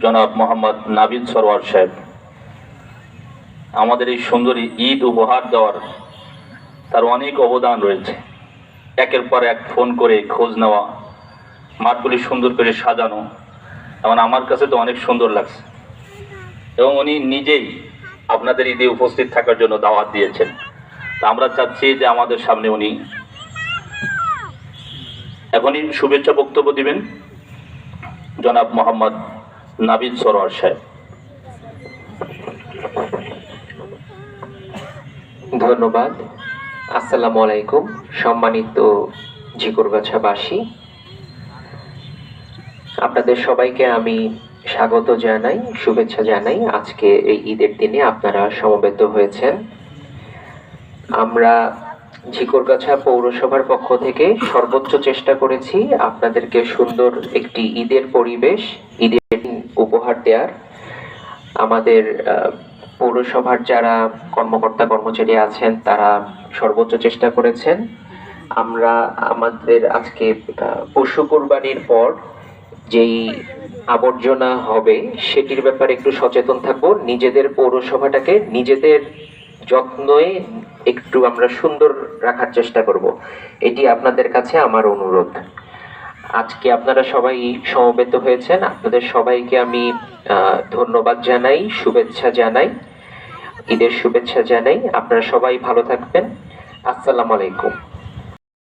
জনাব মোহাম্মদ নাবিদ সরওয়ার সাহেব। আমাদের এই সুন্দরী ঈদ উপহার দেওয়ার তার অনেক অবদান রয়েছে। একের পর এক ফোন করে খোঁজ নেওয়া, মাঠগুলি সুন্দর করে সাজানো, এমন আমার কাছে তো অনেক সুন্দর লাগছে। এবং উনি নিজেই আপনাদের ঈদে উপস্থিত থাকার জন্য দাওয়াত দিয়েছেন। তা আমরা চাচ্ছি যে আমাদের সামনে উনি এখনই শুভেচ্ছা বক্তব্য দিবেন। জনাব মোহাম্মদ নাবিদ সরোয়ার সাহেব। ধন্যবাদ। আসসালামু আলাইকুম, সম্মানিত ঝিকরগাছাবাসী আপনাদের সবাইকে আমি স্বাগত জানাই, শুভেচ্ছা জানাই। আজকে এই ঈদের দিনে আপনারা সমবেত হয়েছেন। আমরা ঝিকরগাছা পৌরসভার পক্ষ থেকে সর্বোচ্চ চেষ্টা করেছি আপনাদেরকে সুন্দর একটি ঈদের পরিবেশ উপহার দেওয়ার আমাদের পৌরসভার যারা কর্মকর্তা, কর্মচারী আছেন, তারা সর্বোচ্চ চেষ্টা করেছেন। আমরা আমাদের আজকে পশু কোরবানির পর যেই আবর্জনা হবে, সেটির ব্যাপারে একটু সচেতন থাকব। নিজেদের পৌরসভাটাকে নিজেদের যত্নয়ে একটু আমরা সুন্দর রাখার চেষ্টা করব। এটি আপনাদের কাছে আমার অনুরোধ। আজকে আপনারা সবাই সমবেত হয়েছেন। আপনাদের সবাইকে আমি ধন্যবাদ জানাই, শুভেচ্ছা জানাই, ঈদের শুভেচ্ছা জানাই। আপনারা সবাই ভালো থাকবেন। আসসালামু আলাইকুম।